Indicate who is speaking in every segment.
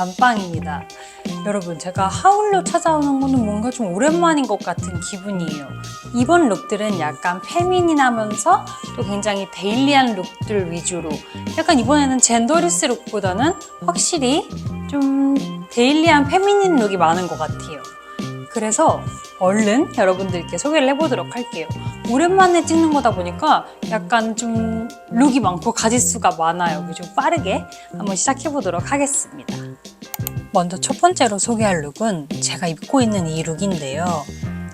Speaker 1: 안녕하세요 여러분 제가 하울로 찾아오는 거는 뭔가 좀 오랜만인 것 같은 기분이에요 이번 룩들은 약간 페미닌하면서 또 굉장히 데일리한 룩들 위주로 약간 이번에는 젠더리스 룩보다는 확실히 좀 데일리한 페미닌 룩이 많은 것 같아요 그래서 얼른 여러분들께 소개를 해보도록 할게요. 오랜만에 찍는 거다 보니까 약간 좀 룩이 많고 가짓수가 많아요. 좀 빠르게 한번 시작해보도록 하겠습니다. 먼저 첫 번째로 소개할 룩은 제가 입고 있는 이 룩인데요.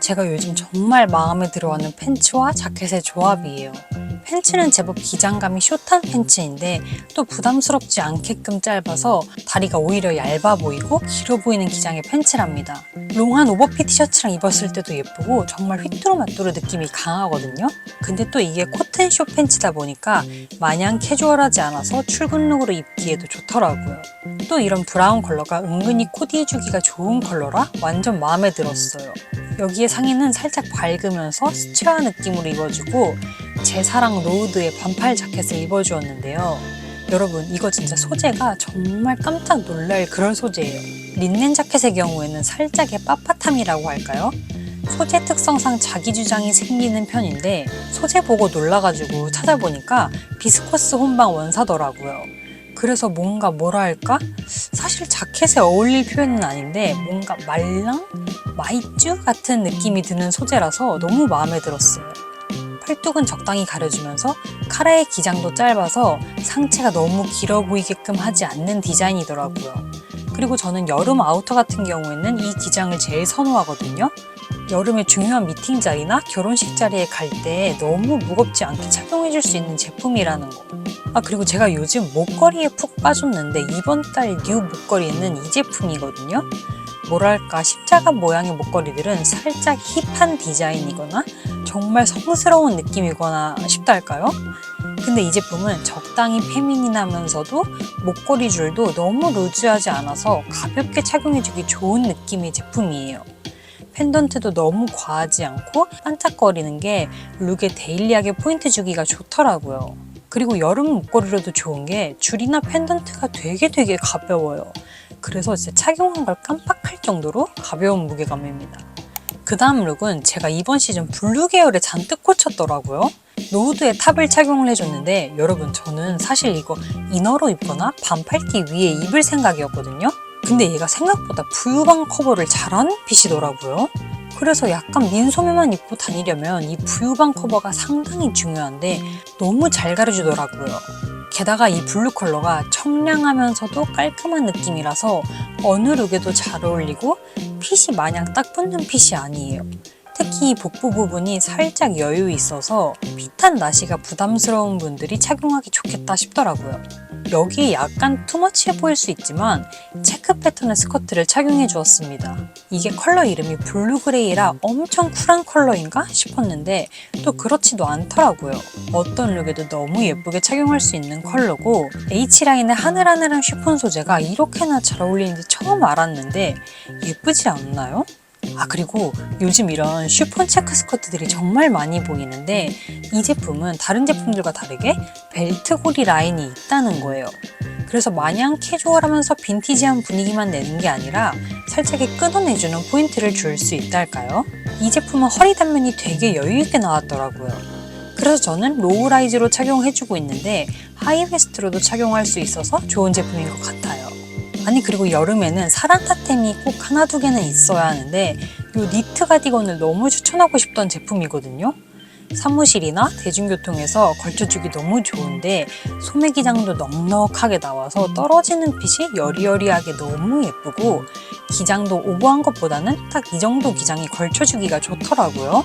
Speaker 1: 제가 요즘 정말 마음에 들어하는 팬츠와 자켓의 조합이에요. 팬츠는 제법 기장감이 숏한 팬츠인데 또 부담스럽지 않게끔 짧아서 다리가 오히려 얇아 보이고 길어 보이는 기장의 팬츠랍니다. 롱한 오버핏 티셔츠랑 입었을 때도 예쁘고 정말 휘뚜루마뚜루 느낌이 강하거든요. 근데 또 이게 코튼 숏 팬츠다 보니까 마냥 캐주얼하지 않아서 출근룩으로 입기에도 좋더라고요. 또 이런 브라운 컬러가 은근히 코디해주기가 좋은 컬러라 완전 마음에 들었어요. 여기에 상의는 살짝 밝으면서 스튜어한 느낌으로 입어주고 제 사랑 로우드의 반팔 자켓을 입어주었는데요. 여러분 이거 진짜 소재가 정말 깜짝 놀랄 그런 소재예요. 린넨 자켓의 경우에는 살짝의 빳빳함이라고 할까요? 소재 특성상 자기 주장이 생기는 편인데 소재 보고 놀라가지고 찾아보니까 비스커스 혼방 원사더라고요. 그래서 뭔가 뭐라 할까? 사실 자켓에 어울릴 표현은 아닌데 뭔가 말랑? 마이쮸 같은 느낌이 드는 소재라서 너무 마음에 들었어요. 팔뚝은 적당히 가려주면서 카라의 기장도 짧아서 상체가 너무 길어 보이게끔 하지 않는 디자인이더라고요. 그리고 저는 여름 아우터 같은 경우에는 이 기장을 제일 선호하거든요. 여름에 중요한 미팅 자리나 결혼식 자리에 갈 때 너무 무겁지 않게 착용해줄 수 있는 제품이라는 거. 아, 그리고 제가 요즘 목걸이에 푹 빠졌는데 이번 달 뉴 목걸이는 이 제품이거든요. 뭐랄까 십자가 모양의 목걸이들은 살짝 힙한 디자인이거나 정말 성스러운 느낌이거나 싶다 할까요? 근데 이 제품은 적당히 페미닌하면서도 목걸이 줄도 너무 루즈하지 않아서 가볍게 착용해주기 좋은 느낌의 제품이에요. 펜던트도 너무 과하지 않고 반짝거리는 게 룩에 데일리하게 포인트 주기가 좋더라고요. 그리고 여름 목걸이로도 좋은 게 줄이나 펜던트가 되게 되게 가벼워요. 그래서 진짜 착용한 걸 깜빡할 정도로 가벼운 무게감입니다. 그 다음 룩은 제가 이번 시즌 블루 계열에 잔뜩 꽂혔더라고요. 노후드에 탑을 착용을 해줬는데 여러분 저는 사실 이거 이너로 입거나 반팔티 위에 입을 생각이었거든요. 근데 얘가 생각보다 부유방 커버를 잘하는 핏이더라고요. 그래서 약간 민소매만 입고 다니려면 이 부유방 커버가 상당히 중요한데 너무 잘 가려주더라고요. 게다가 이 블루 컬러가 청량하면서도 깔끔한 느낌이라서 어느 룩에도 잘 어울리고 핏이 마냥 딱 붙는 핏이 아니에요. 특히 이 복부 부분이 살짝 여유 있어서 핏한 나시가 부담스러운 분들이 착용하기 좋겠다 싶더라고요. 여기에 약간 투머치해 보일 수 있지만 체크 패턴의 스커트를 착용해 주었습니다. 이게 컬러 이름이 블루 그레이라 엄청 쿨한 컬러인가 싶었는데 또 그렇지도 않더라고요. 어떤 룩에도 너무 예쁘게 착용할 수 있는 컬러고 H라인의 하늘하늘한 쉬폰 소재가 이렇게나 잘 어울리는지 처음 알았는데 예쁘지 않나요? 아 그리고 요즘 이런 슈폰 체크 스커트들이 정말 많이 보이는데 이 제품은 다른 제품들과 다르게 벨트 고리 라인이 있다는 거예요. 그래서 마냥 캐주얼하면서 빈티지한 분위기만 내는 게 아니라 살짝의 끊어내주는 포인트를 줄 수 있다 할까요? 이 제품은 허리 단면이 되게 여유있게 나왔더라고요. 그래서 저는 로우 라이즈로 착용해주고 있는데 하이웨스트로도 착용할 수 있어서 좋은 제품인 것 같아요. 아니 그리고 여름에는 사란타템이 꼭 하나 두 개는 있어야 하는데 이 니트 가디건을 너무 추천하고 싶던 제품이거든요. 사무실이나 대중교통에서 걸쳐주기 너무 좋은데 소매 기장도 넉넉하게 나와서 떨어지는 핏이 여리여리하게 너무 예쁘고 기장도 오버한 것보다는 딱 이 정도 기장이 걸쳐주기가 좋더라고요.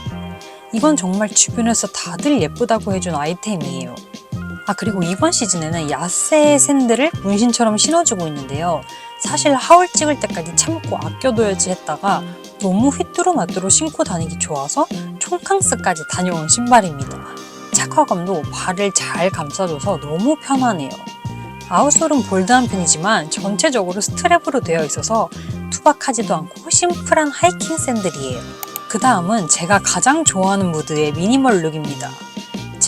Speaker 1: 이건 정말 주변에서 다들 예쁘다고 해준 아이템이에요. 아 그리고 이번 시즌에는 야세 샌들을 문신처럼 신어주고 있는데요. 사실 하울 찍을 때까지 참고 아껴둬야지 했다가 너무 휘뚜루마뚜루 신고 다니기 좋아서 총캉스까지 다녀온 신발입니다. 착화감도 발을 잘 감싸줘서 너무 편하네요. 아웃솔은 볼드한 편이지만 전체적으로 스트랩으로 되어 있어서 투박하지도 않고 심플한 하이킹 샌들이에요. 그 다음은 제가 가장 좋아하는 무드의 미니멀 룩입니다.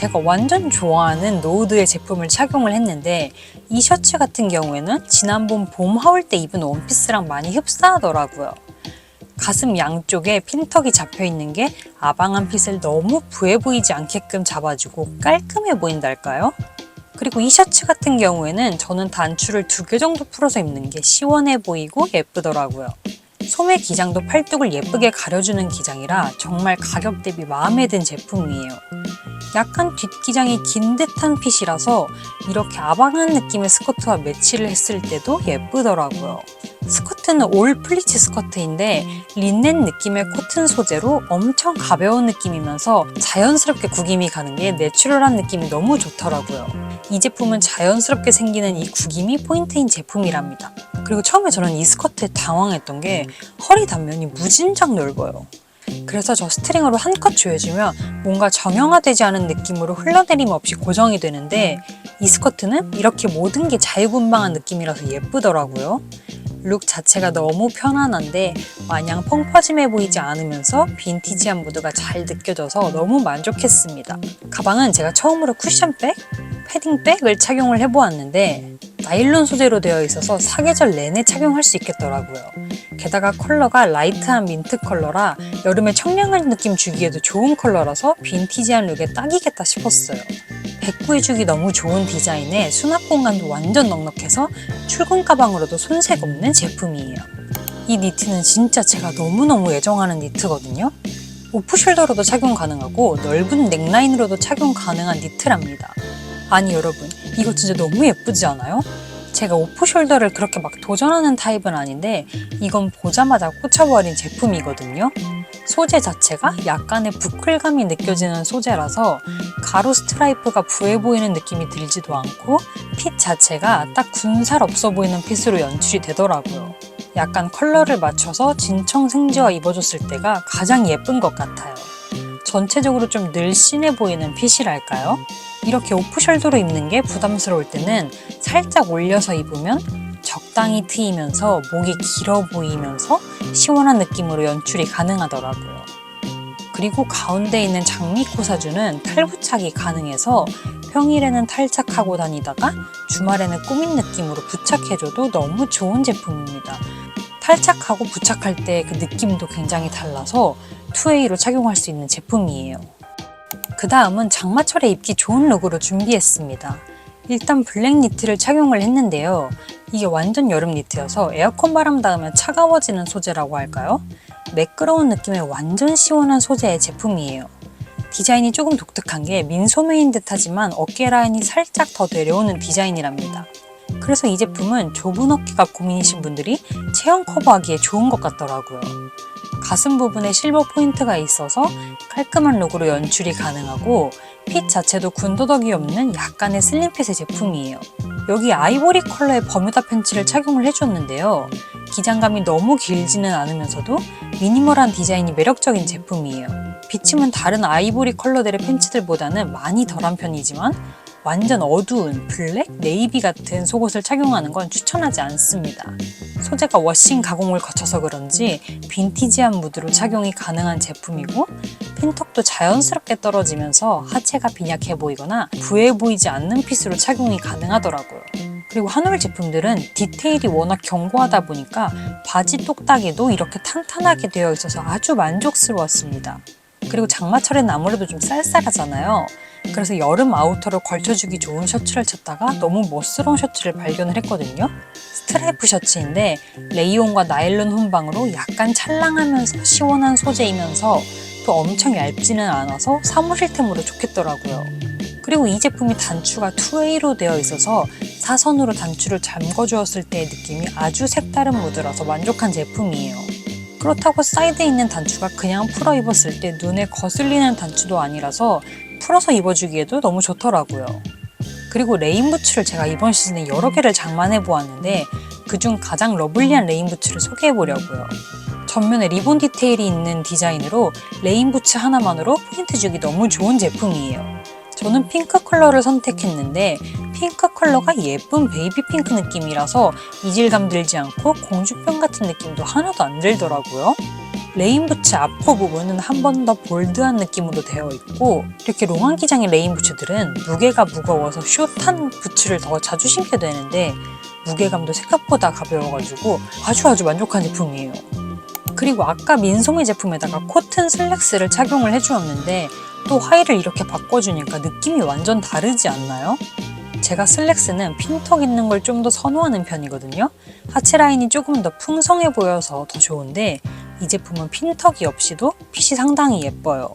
Speaker 1: 제가 완전 좋아하는 노우드의 제품을 착용을 했는데 이 셔츠 같은 경우에는 지난번 봄 하울 때 입은 원피스랑 많이 흡사하더라고요. 가슴 양쪽에 핀턱이 잡혀 있는 게 아방한 핏을 너무 부해 보이지 않게끔 잡아주고 깔끔해 보인달까요? 그리고 이 셔츠 같은 경우에는 저는 단추를 두 개 정도 풀어서 입는 게 시원해 보이고 예쁘더라고요. 소매 기장도 팔뚝을 예쁘게 가려주는 기장이라 정말 가격 대비 마음에 든 제품이에요. 약간 뒷기장이 긴 듯한 핏이라서 이렇게 아방한 느낌의 스커트와 매치를 했을 때도 예쁘더라고요. 스커트는 올 플리츠 스커트인데 린넨 느낌의 코튼 소재로 엄청 가벼운 느낌이면서 자연스럽게 구김이 가는 게 내추럴한 느낌이 너무 좋더라고요. 이 제품은 자연스럽게 생기는 이 구김이 포인트인 제품이랍니다. 그리고 처음에 저는 이 스커트에 당황했던 게 허리 단면이 무진장 넓어요. 그래서 저 스트링으로 한껏 조여주면 뭔가 정형화되지 않은 느낌으로 흘러내림 없이 고정이 되는데 이 스커트는 이렇게 모든 게 자유분방한 느낌이라서 예쁘더라고요. 룩 자체가 너무 편안한데 마냥 펑퍼짐해 보이지 않으면서 빈티지한 무드가 잘 느껴져서 너무 만족했습니다. 가방은 제가 처음으로 쿠션백, 패딩백을 착용을 해보았는데 나일론 소재로 되어 있어서 사계절 내내 착용할 수 있겠더라고요. 게다가 컬러가 라이트한 민트 컬러라 여름에 청량한 느낌 주기에도 좋은 컬러라서 빈티지한 룩에 딱이겠다 싶었어요. 백구해주기 너무 좋은 디자인에 수납 공간도 완전 넉넉해서 출근 가방으로도 손색 없는 제품이에요. 이 니트는 진짜 제가 너무너무 애정하는 니트거든요. 오프숄더로도 착용 가능하고 넓은 넥라인으로도 착용 가능한 니트랍니다. 아니 여러분 이거 진짜 너무 예쁘지 않아요? 제가 오프숄더를 그렇게 막 도전하는 타입은 아닌데 이건 보자마자 꽂혀버린 제품이거든요. 소재 자체가 약간의 부클감이 느껴지는 소재라서 가로 스트라이프가 부해 보이는 느낌이 들지도 않고 핏 자체가 딱 군살 없어 보이는 핏으로 연출이 되더라고요. 약간 컬러를 맞춰서 진청 생지와 입어줬을 때가 가장 예쁜 것 같아요. 전체적으로 좀 늘씬해 보이는 핏이랄까요? 이렇게 오프숄더로 입는 게 부담스러울 때는 살짝 올려서 입으면 적당히 트이면서 목이 길어 보이면서 시원한 느낌으로 연출이 가능하더라고요. 그리고 가운데 있는 장미 코사주는 탈부착이 가능해서 평일에는 탈착하고 다니다가 주말에는 꾸민 느낌으로 부착해줘도 너무 좋은 제품입니다. 탈착하고 부착할 때 그 느낌도 굉장히 달라서 2A로 착용할 수 있는 제품이에요. 그 다음은 장마철에 입기 좋은 룩으로 준비했습니다. 일단 블랙 니트를 착용을 했는데요. 이게 완전 여름 니트여서 에어컨 바람 닿으면 차가워지는 소재라고 할까요? 매끄러운 느낌의 완전 시원한 소재의 제품이에요. 디자인이 조금 독특한 게 민소매인 듯 하지만 어깨 라인이 살짝 더 내려오는 디자인이랍니다. 그래서 이 제품은 좁은 어깨가 고민이신 분들이 체형 커버하기에 좋은 것 같더라고요. 가슴 부분에 실버 포인트가 있어서 깔끔한 룩으로 연출이 가능하고 핏 자체도 군더더기 없는 약간의 슬림핏의 제품이에요. 여기 아이보리 컬러의 버뮤다 팬츠를 착용을 해줬는데요. 기장감이 너무 길지는 않으면서도 미니멀한 디자인이 매력적인 제품이에요. 비침은 다른 아이보리 컬러들의 팬츠들보다는 많이 덜한 편이지만 완전 어두운 블랙, 네이비 같은 속옷을 착용하는 건 추천하지 않습니다. 소재가 워싱 가공을 거쳐서 그런지 빈티지한 무드로 착용이 가능한 제품이고 핀턱도 자연스럽게 떨어지면서 하체가 빈약해 보이거나 부해 보이지 않는 핏으로 착용이 가능하더라고요. 그리고 한올 제품들은 디테일이 워낙 견고하다 보니까 바지 똑딱이도 이렇게 탄탄하게 되어 있어서 아주 만족스러웠습니다. 그리고 장마철에는 아무래도 좀 쌀쌀하잖아요. 그래서 여름 아우터를 걸쳐주기 좋은 셔츠를 찾다가 너무 멋스러운 셔츠를 발견을 했거든요. 스트라이프 셔츠인데 레이온과 나일론 혼방으로 약간 찰랑하면서 시원한 소재이면서 또 엄청 얇지는 않아서 사무실템으로 좋겠더라고요. 그리고 이 제품이 단추가 2A로 되어 있어서 사선으로 단추를 잠궈 주었을 때의 느낌이 아주 색다른 무드라서 만족한 제품이에요. 그렇다고 사이드에 있는 단추가 그냥 풀어 입었을 때 눈에 거슬리는 단추도 아니라서 풀어서 입어주기에도 너무 좋더라고요. 그리고 레인부츠를 제가 이번 시즌에 여러 개를 장만해 보았는데 그중 가장 러블리한 레인부츠를 소개해 보려고요. 전면에 리본 디테일이 있는 디자인으로 레인부츠 하나만으로 포인트 주기 너무 좋은 제품이에요. 저는 핑크 컬러를 선택했는데 핑크 컬러가 예쁜 베이비 핑크 느낌이라서 이질감 들지 않고 공주병 같은 느낌도 하나도 안 들더라고요. 레인부츠 앞코 부분은 한 번 더 볼드한 느낌으로 되어 있고 이렇게 롱한 기장의 레인부츠들은 무게가 무거워서 숏한 부츠를 더 자주 신게 되는데 무게감도 생각보다 가벼워가지고 아주 아주 만족한 제품이에요. 그리고 아까 민소매 제품에다가 코튼 슬랙스를 착용을 해주었는데 또 하의를 이렇게 바꿔주니까 느낌이 완전 다르지 않나요? 제가 슬랙스는 핀턱 있는 걸 좀 더 선호하는 편이거든요. 하체 라인이 조금 더 풍성해 보여서 더 좋은데 이 제품은 핀턱이 없이도 핏이 상당히 예뻐요.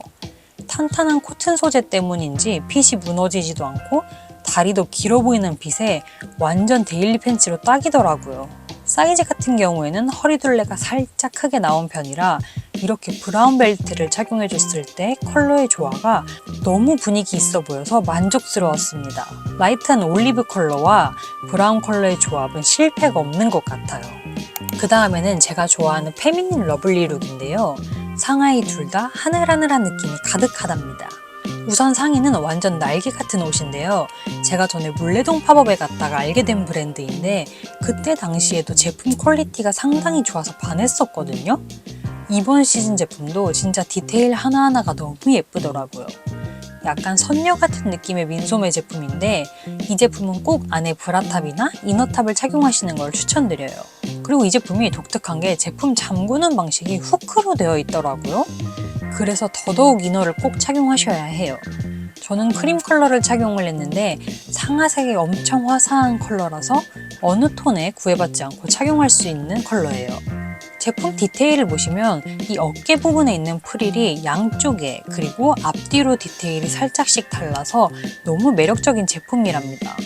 Speaker 1: 탄탄한 코튼 소재 때문인지 핏이 무너지지도 않고 다리도 길어 보이는 핏에 완전 데일리 팬츠로 딱이더라고요. 사이즈 같은 경우에는 허리둘레가 살짝 크게 나온 편이라 이렇게 브라운 벨트를 착용해 줬을 때 컬러의 조화가 너무 분위기 있어 보여서 만족스러웠습니다. 라이트한 올리브 컬러와 브라운 컬러의 조합은 실패가 없는 것 같아요. 그 다음에는 제가 좋아하는 페미닌 러블리 룩인데요. 상하이 둘 다 하늘하늘한 느낌이 가득하답니다. 우선 상의는 완전 날개 같은 옷인데요. 제가 전에 물레동 팝업에 갔다가 알게 된 브랜드인데 그때 당시에도 제품 퀄리티가 상당히 좋아서 반했었거든요. 이번 시즌 제품도 진짜 디테일 하나하나가 너무 예쁘더라고요. 약간 선녀 같은 느낌의 민소매 제품인데 이 제품은 꼭 안에 브라탑이나 이너탑을 착용하시는 걸 추천드려요. 그리고 이 제품이 독특한 게 제품 잠그는 방식이 후크로 되어 있더라고요. 그래서 더더욱 이너를 꼭 착용하셔야 해요. 저는 크림 컬러를 착용을 했는데 상하색이 엄청 화사한 컬러라서 어느 톤에 구애받지 않고 착용할 수 있는 컬러예요. 제품 디테일을 보시면 이 어깨 부분에 있는 프릴이 양쪽에 그리고 앞뒤로 디테일이 살짝씩 달라서 너무 매력적인 제품이랍니다.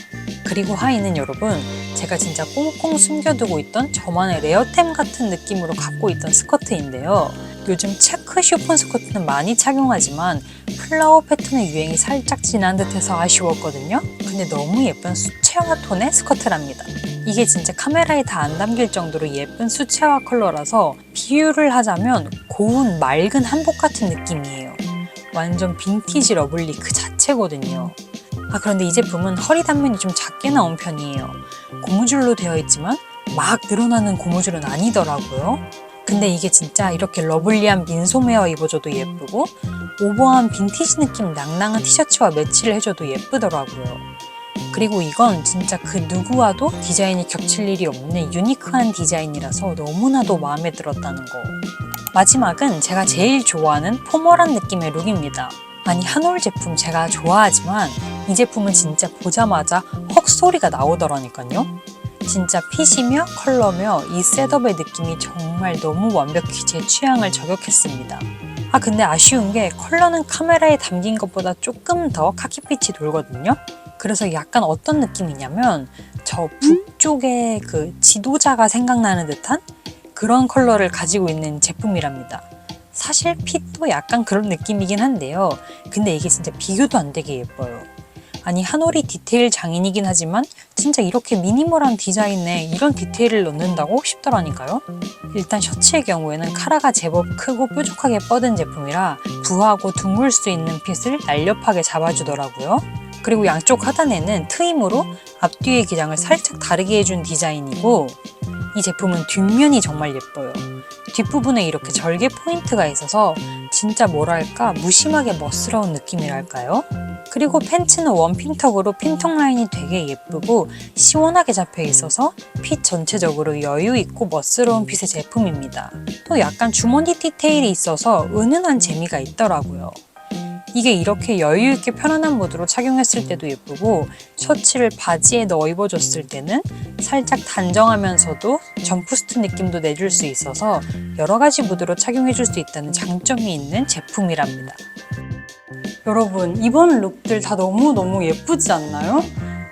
Speaker 1: 그리고 하의는 여러분 제가 진짜 꽁꽁 숨겨두고 있던 저만의 레어템 같은 느낌으로 갖고 있던 스커트인데요. 요즘 체크 쇼폰 스커트는 많이 착용하지만 플라워 패턴의 유행이 살짝 지난 듯해서 아쉬웠거든요. 근데 너무 예쁜 수채화 톤의 스커트랍니다. 이게 진짜 카메라에 다 안 담길 정도로 예쁜 수채화 컬러라서 비유를 하자면 고운 맑은 한복 같은 느낌이에요. 완전 빈티지 러블리 그 자체거든요. 아 그런데 이 제품은 허리 단면이 좀 작게 나온 편이에요. 고무줄로 되어 있지만 막 늘어나는 고무줄은 아니더라고요. 근데 이게 진짜 이렇게 러블리한 민소매와 입어줘도 예쁘고 오버한 빈티지 느낌 낭낭한 티셔츠와 매치를 해줘도 예쁘더라고요. 그리고 이건 진짜 그 누구와도 디자인이 겹칠 일이 없는 유니크한 디자인이라서 너무나도 마음에 들었다는 거. 마지막은 제가 제일 좋아하는 포멀한 느낌의 룩입니다. 아니 한올 제품 제가 좋아하지만 이 제품은 진짜 보자마자 헉 소리가 나오더라니까요. 진짜 핏이며 컬러며 이 셋업의 느낌이 정말 너무 완벽히 제 취향을 저격했습니다. 아 근데 아쉬운 게 컬러는 카메라에 담긴 것보다 조금 더 카키빛이 돌거든요. 그래서 약간 어떤 느낌이냐면 저 북쪽의 그 지도자가 생각나는 듯한 그런 컬러를 가지고 있는 제품이랍니다. 사실 핏도 약간 그런 느낌이긴 한데요. 근데 이게 진짜 비교도 안 되게 예뻐요. 아니 한올이 디테일 장인이긴 하지만 진짜 이렇게 미니멀한 디자인에 이런 디테일을 넣는다고 싶더라니까요. 일단 셔츠의 경우에는 카라가 제법 크고 뾰족하게 뻗은 제품이라 부하고 둥글 수 있는 핏을 날렵하게 잡아주더라고요. 그리고 양쪽 하단에는 트임으로 앞뒤의 기장을 살짝 다르게 해준 디자인이고 이 제품은 뒷면이 정말 예뻐요. 뒷부분에 이렇게 절개 포인트가 있어서 진짜 뭐랄까 무심하게 멋스러운 느낌이랄까요? 그리고 팬츠는 원 핀턱으로 핀턱 라인이 되게 예쁘고 시원하게 잡혀 있어서 핏 전체적으로 여유 있고 멋스러운 핏의 제품입니다. 또 약간 주머니 디테일이 있어서 은은한 재미가 있더라고요. 이게 이렇게 여유 있게 편안한 무드로 착용했을 때도 예쁘고 셔츠를 바지에 넣어 입어줬을 때는 살짝 단정하면서도 점프스트 느낌도 내줄 수 있어서 여러 가지 무드로 착용해줄 수 있다는 장점이 있는 제품이랍니다. 여러분 이번 룩들 다 너무너무 예쁘지 않나요?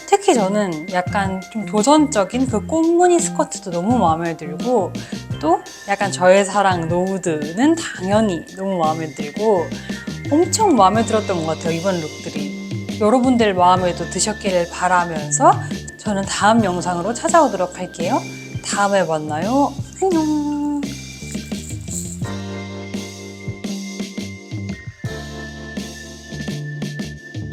Speaker 1: 특히 저는 약간 좀 도전적인 그 꽃무늬 스커트도 너무 마음에 들고 또 약간 저의 사랑 노우드는 당연히 너무 마음에 들고 엄청 마음에 들었던 것 같아요 이번 룩들이. 여러분들 마음에도 드셨기를 바라면서 저는 다음 영상으로 찾아오도록 할게요. 다음에 만나요. 안녕